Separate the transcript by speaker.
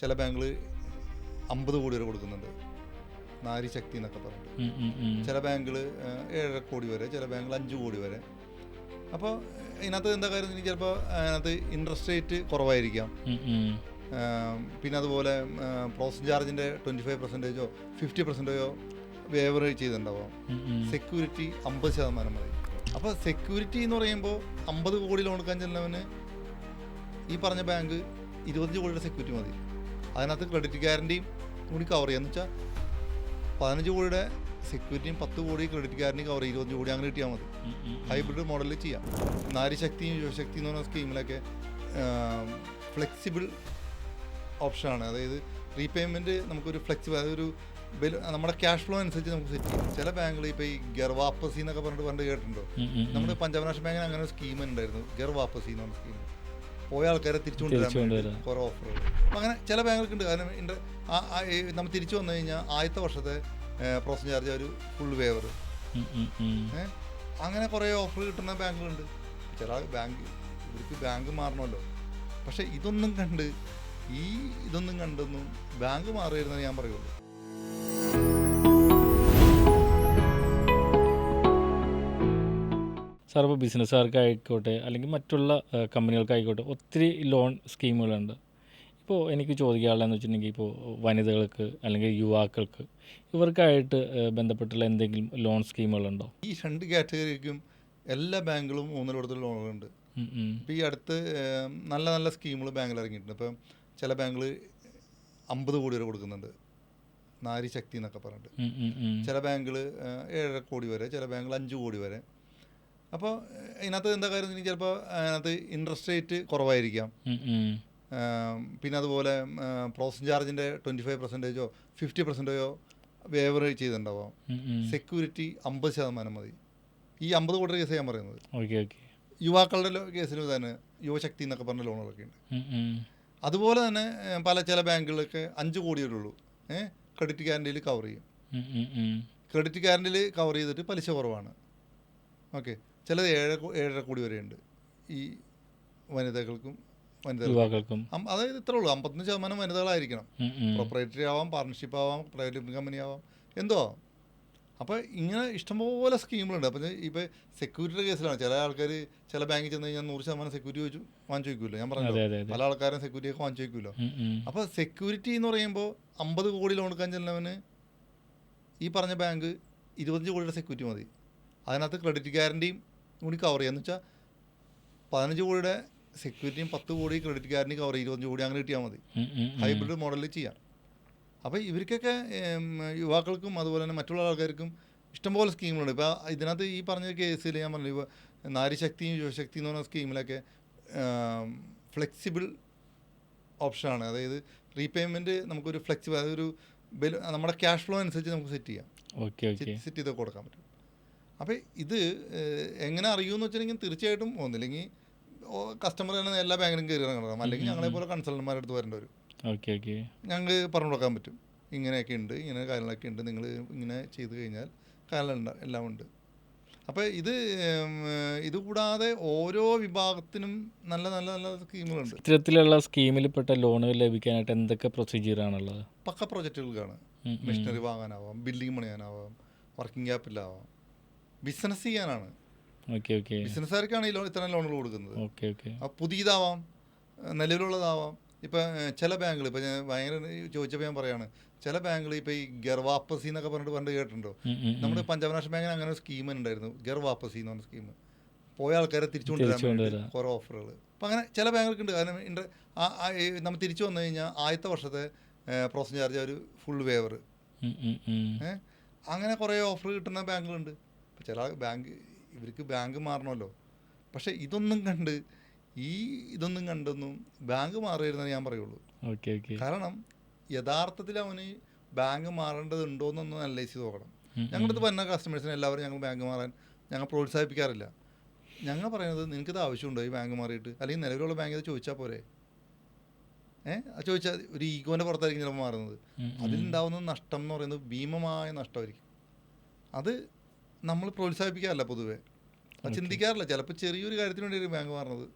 Speaker 1: ചില ബാങ്കുകൾ അമ്പത് കോടി വരെ കൊടുക്കുന്നുണ്ട്. നാരി ശക്തി എന്നൊക്കെ പറഞ്ഞിട്ട്.
Speaker 2: ഉം.
Speaker 1: ചില ബാങ്കുകൾ ഏഴര കോടി വരെ ചില ബാങ്കുകൾ അഞ്ച് കോടി വരെ. അപ്പോൾ ഇതിനകത്ത് എന്താ കാര്യം എനിക്ക് ചിലപ്പോൾ അതിനകത്ത് ഇൻട്രസ്റ്റ് റേറ്റ് കുറവായിരിക്കാം. പിന്നെ അതുപോലെ പ്രോസസ് ചാർജിന്റെ ട്വന്റി ഫൈവ് പെർസെന്റേജോ ഫിഫ്റ്റി പെർസെന്റേജോ വേവർ ചെയ്തിട്ടുണ്ടാവാം. സെക്യൂരിറ്റി അമ്പത് ശതമാനം മതി അപ്പോൾ സെക്യൂരിറ്റി എന്ന് പറയുമ്പോൾ അമ്പത് കോടി ലോൺ എടുക്കാൻ ചെല്ലുന്നവന് ഈ പറഞ്ഞ ബാങ്ക് ഇരുപത്തഞ്ച് കോടിയുടെ സെക്യൂരിറ്റി മതി. അതിനകത്ത് ക്രെഡിറ്റ് ഗ്യാരണ്ടിയും കൂടി കവർ ചെയ്യാന്ന് വെച്ചാൽ പതിനഞ്ച് കോടിയുടെ സെക്യൂരിറ്റിയും പത്ത് കോടി ക്രെഡിറ്റ് ഗ്യാരണ്ടിയും കവർ ചെയ്യും. ഇരുപത്തഞ്ച് കോടി അങ്ങനെ കിട്ടിയാൽ മതി. ഹൈബ്രിഡ് മോഡലിൽ ചെയ്യാം. നാരിശക്തിയും യുവശക്തി എന്ന് പറഞ്ഞ സ്കീമിലൊക്കെ ഫ്ലെക്സിബിൾ ഓപ്ഷനാണ് അതായത് റീപേയ്മെന്റ് നമുക്കൊരു ഫ്ലെക്സിബിൾ അതായത് ഒരു നമ്മുടെ ക്യാഷ് ഫ്ലോ അനുസരിച്ച് നമുക്ക് സെറ്റ് ചെയ്യാം. ചില ബാങ്കുകൾ ഇപ്പോൾ ഈ ഗർവാപ്പസി എന്നൊക്കെ പറഞ്ഞിട്ട് പണ്ട് കേട്ടിട്ടുണ്ടോ. നമ്മുടെ പഞ്ചാബ് നാഷണൽ ബാങ്കിന് അങ്ങനെ ഒരു സ്കീം ഉണ്ടായിരുന്നു. ഗർവാപ്പസി എന്ന് പറഞ്ഞ സ്കീം പോയ ആൾക്കാരെ തിരിച്ചു കൊണ്ടുവരാൻ കുറേ ഓഫറുകൾ അപ്പം അങ്ങനെ ചില ബാങ്കുകൾക്ക് ഉണ്ട് കാരണം നമ്മൾ തിരിച്ചു വന്നു കഴിഞ്ഞാൽ ആദ്യത്തെ വർഷത്തെ പ്രോസസ് ചാർജ് ഒരു ഫുൾ വേവർ? അങ്ങനെ കുറേ ഓഫർ കിട്ടുന്ന ബാങ്കുകളുണ്ട് ചില ബാങ്ക് ഇവർക്ക് ബാങ്ക് മാറണമല്ലോ. പക്ഷെ ഇതൊന്നും കണ്ട് ഈ ഇതൊന്നും കണ്ടൊന്നും ബാങ്ക് മാറിയിരുന്നേ ഞാൻ പറയുള്ളൂ.
Speaker 2: സാർ ഇപ്പോൾ ബിസിനസ്സുകാർക്കായിക്കോട്ടെ അല്ലെങ്കിൽ മറ്റുള്ള കമ്പനികൾക്കായിക്കോട്ടെ ഒത്തിരി ലോൺ സ്കീമുകളുണ്ട്. ഇപ്പോൾ എനിക്ക് ചോദിക്കാനുള്ളതെന്ന് വെച്ചിട്ടുണ്ടെങ്കിൽ ഇപ്പോൾ വനിതകൾക്ക് അല്ലെങ്കിൽ യുവാക്കൾക്ക് ഇവർക്കായിട്ട് ബന്ധപ്പെട്ടുള്ള എന്തെങ്കിലും ലോൺ സ്കീമുകളുണ്ടോ?
Speaker 1: ഈ രണ്ട് കാറ്റഗറിക്കും എല്ലാ ബാങ്കുകളും മൂന്നിലോടത്തുള്ള ലോണുകളുണ്ട്.
Speaker 2: ഇപ്പം.
Speaker 1: ഇപ്പോൾ ഈ അടുത്ത് നല്ല നല്ല സ്കീമുകൾ ബാങ്കിൽ ഇറങ്ങിയിട്ടുണ്ട് ഇപ്പം ചില ബാങ്കുകൾ അമ്പത് കോടി വരെ കൊടുക്കുന്നുണ്ട്. നാരി ശക്തി എന്നൊക്കെ പറഞ്ഞിട്ട്. ചില ബാങ്കുകൾ ഏഴര കോടി വരെ ചില ബാങ്കുകൾ അഞ്ച് കോടി വരെ. അപ്പോൾ ഇതിനകത്ത് എന്താ കാര്യം എനിക്ക് ചിലപ്പോൾ അതിനകത്ത് ഇൻട്രസ്റ്റ് റേറ്റ് കുറവായിരിക്കാം. പിന്നെ അതുപോലെ പ്രോസസ് ചാർജിന്റെ ട്വന്റി ഫൈവ് പെർസെന്റേജോ ഫിഫ്റ്റി പെർസെന്റേജോ വേവർ ചെയ്തിട്ടുണ്ടാവാം. സെക്യൂരിറ്റി അമ്പത് ശതമാനം മതി. ഈ അമ്പത് കോടി കേസ് ഞാൻ പറയുന്നത്. യുവാക്കളുടെ കേസിന് തന്നെ യുവശക്തി എന്നൊക്കെ പറഞ്ഞ ലോണുകളൊക്കെ ഉണ്ട്. അതുപോലെ തന്നെ പല ചില ബാങ്കുകളൊക്കെ അഞ്ച് കോടി വരെ ഉള്ളൂ. ഏഹ് ക്രെഡിറ്റ് ഗ്യാരണ്ടിയിൽ കവർ ചെയ്യും. ക്രെഡിറ്റ് ഗ്യാരണ്ടിയിൽ കവർ ചെയ്തിട്ട് പലിശ കുറവാണ്. ഓക്കെ. ചിലത് ഏഴ് ഏഴര കോടി വരെയുണ്ട് ഈ വനിതകൾക്കും വനിതകൾക്കും. അതായത് ഇത്രേ ഉള്ളൂ. അമ്പത്തൊന്ന് ശതമാനം വനിതകളായിരിക്കണം. പ്രൊപ്പറേറ്ററി ആവാം പാർട്ണർഷിപ്പ് ആവാം പ്രൈവറ്റ് ലിമിറ്റഡ് കമ്പനി ആവാം. എന്തോ? അപ്പോൾ ഇങ്ങനെ ഇഷ്ടംപോലെ സ്കീമുകളുണ്ട്. അപ്പം ഇപ്പോൾ സെക്യൂരിറ്റിയുടെ കേസിലാണ്. ചില ആൾക്കാർ ചില ബാങ്കിൽ ചെന്ന് കഴിഞ്ഞാൽ നൂറ് ശതമാനം സെക്യൂരിറ്റി ചോദിച്ചു വാങ്ങിച്ചു വയ്ക്കുമല്ലോ ഞാൻ പറഞ്ഞു പല ആൾക്കാരും സെക്യൂരിറ്റി ഒക്കെ വാങ്ങിച്ചു വയ്ക്കുമല്ലോ. അപ്പോൾ സെക്യൂരിറ്റി എന്ന് പറയുമ്പോൾ അമ്പത് കോടി ലോൺ എടുക്കാൻ ചെല്ലുന്നവന് ഈ പറഞ്ഞ ബാങ്ക് ഇരുപത്തഞ്ച് കോടിയുടെ സെക്യൂരിറ്റി മതി. അതിനകത്ത് ക്രെഡിറ്റ് ഗ്യാരണ്ടിയും കൂടി കവർ ചെയ്യാന്ന് വെച്ചാൽ പതിനഞ്ച് കോടിയുടെ സെക്യൂരിറ്റിയും പത്ത് കോടി ക്രെഡിറ്റ് കാർഡിന് കവർ ചെയ്യും. ഇരുപത്തഞ്ച് കോടി അങ്ങനെ കിട്ടിയാൽ മതി. ഹൈബ്രിഡ് മോഡലിൽ ചെയ്യാം. അപ്പോൾ ഇവർക്കൊക്കെ യുവാക്കൾക്കും അതുപോലെ തന്നെ മറ്റുള്ള ആൾക്കാർക്കും ഇഷ്ടംപോലെ സ്കീമുകളുണ്ട് ഇപ്പോൾ ഇതിനകത്ത് ഈ പറഞ്ഞ കേസിൽ ഞാൻ പറഞ്ഞു ഇപ്പോൾ നാരിശക്തിയും യുവശക്തി എന്ന് പറഞ്ഞ സ്കീമിലൊക്കെ ഫ്ലെക്സിബിൾ ഓപ്ഷനാണ് അതായത് റീപേയ്മെന്റ് നമുക്കൊരു ഫ്ലെക്സിബിൾ അതായത് ഒരു നമ്മുടെ ക്യാഷ് ഫ്ലോ അനുസരിച്ച് നമുക്ക് സെറ്റ് ചെയ്യാം. സെറ്റ് ചെയ്ത് കൊടുക്കാൻ പറ്റും. അപ്പോൾ ഇത് എങ്ങനെ അറിയുമെന്ന് വെച്ചിട്ടുണ്ടെങ്കിൽ തീർച്ചയായിട്ടും ഒന്നില്ലെങ്കിൽ കസ്റ്റമർ തന്നെ എല്ലാ ബാങ്കിലും കയറി ഇറങ്ങണം. അല്ലെങ്കിൽ ഞങ്ങളെ പോലെ കൺസൾട്ടന്മാരുടെ അടുത്ത് വരേണ്ടി വരും.
Speaker 2: Okay okay.
Speaker 1: ഞങ്ങൾക്ക് പറഞ്ഞു കൊടുക്കാൻ പറ്റും. ഇങ്ങനെയൊക്കെ ഉണ്ട് ഇങ്ങനെ കാര്യങ്ങളൊക്കെ ഉണ്ട് നിങ്ങൾ ഇങ്ങനെ ചെയ്തു കഴിഞ്ഞാൽ കാര്യങ്ങളുണ്ട് എല്ലാം ഉണ്ട്. അപ്പോൾ ഇത് ഇതുകൂടാതെ കൂടാതെ ഓരോ വിഭാഗത്തിനും നല്ല നല്ല നല്ല സ്കീമുകളുണ്ട്.
Speaker 2: ഇത്തരത്തിലുള്ള സ്കീമിൽപ്പെട്ട ലോണുകൾ ലഭിക്കാനായിട്ട് എന്തൊക്കെ പ്രൊസീജിയറാണുള്ളത്
Speaker 1: പക്ക പ്രോജക്റ്റുകൾക്കാണ്. മെഷീനറി വാങ്ങാനാവാം ബിൽഡിംഗ് പണിയാനാവാം വർക്കിംഗ് ക്യാപിറ്റലാവാം ബിസിനസ് ചെയ്യാനാണ്. ബിസിനസ്സുകാർക്കാണ് ഈ ലോൺ ഇത്തരം ലോണുകൾ കൊടുക്കുന്നത്. ആ പുതിയതാവാം നിലവിലുള്ളതാവാം. ഇപ്പം ചില ബാങ്കുകൾ ഇപ്പം ഞാൻ ഭയങ്കര ചോദിച്ചപ്പോൾ ഞാൻ പറയാണ് ചില ബാങ്കുകൾ ഇപ്പം ഈ ഗർ വാപ്പസി എന്നൊക്കെ പറഞ്ഞിട്ട് പണ്ട് കേട്ടിട്ടുണ്ടോ. നമ്മുടെ പഞ്ചാബ് നാഷണൽ ബാങ്കിന് അങ്ങനെ ഒരു സ്കീം ഉണ്ടായിരുന്നു ഗർവാപ്പസി എന്ന് പറഞ്ഞ സ്കീം പോയ ആൾക്കാരെ തിരിച്ചു കൊണ്ടുവരാൻ കുറേ ഓഫറുകൾ. അപ്പം അങ്ങനെ ചില ബാങ്കുകൾക്ക് ഉണ്ട് കാരണം നമ്മൾ തിരിച്ചു വന്നു കഴിഞ്ഞാൽ ആദ്യത്തെ വർഷത്തെ പ്രോസസ് ചാർജ് ഒരു ഫുൾ വേവർ അങ്ങനെ കുറേ ഓഫർ കിട്ടുന്ന ബാങ്കുകളുണ്ട്. ഇപ്പം ചില ബാങ്ക് ഇവർക്ക് ബാങ്ക് മാറണമല്ലോ. പക്ഷേ ഇതൊന്നും കണ്ട് ഈ ഇതൊന്നും കണ്ടൊന്നും ബാങ്ക് മാറിയിരുന്നേ ഞാൻ പറയുള്ളൂ.
Speaker 2: Okay okay.
Speaker 1: കാരണം യഥാർത്ഥത്തിൽ അവന് ബാങ്ക് മാറേണ്ടതുണ്ടോ എന്നൊന്ന് അനലൈസ് ചെയ്ത് നോക്കണം. ഞങ്ങളുടെ അടുത്ത് വന്ന കസ്റ്റമേഴ്സിനെ എല്ലാവരും ഞങ്ങൾ ബാങ്ക് മാറാൻ ഞങ്ങൾ പ്രോത്സാഹിപ്പിക്കാറില്ല. ഞങ്ങൾ പറയുന്നത് നിനക്കിത് ആവശ്യമുണ്ടോ ഈ ബാങ്ക് മാറിയിട്ട്? അല്ലെങ്കിൽ നിലവിലുള്ള ബാങ്ക് ഇത് ചോദിച്ചാൽ പോരെ? ഏഹ് അത് ചോദിച്ചാൽ ഒരു ഈഗോന്റെ പുറത്തായിരിക്കും ചിലപ്പോൾ മാറുന്നത്. അതിലുണ്ടാവുന്ന നഷ്ടം എന്ന് പറയുന്നത് ഭീമമായ നഷ്ടമായിരിക്കും. അത് നമ്മൾ പ്രോത്സാഹിപ്പിക്കാറില്ല പൊതുവേ. ചിന്തിക്കാറില്ല. ചിലപ്പോൾ ചെറിയൊരു കാര്യത്തിന് വേണ്ടി ബാങ്ക് മാറുന്നത്.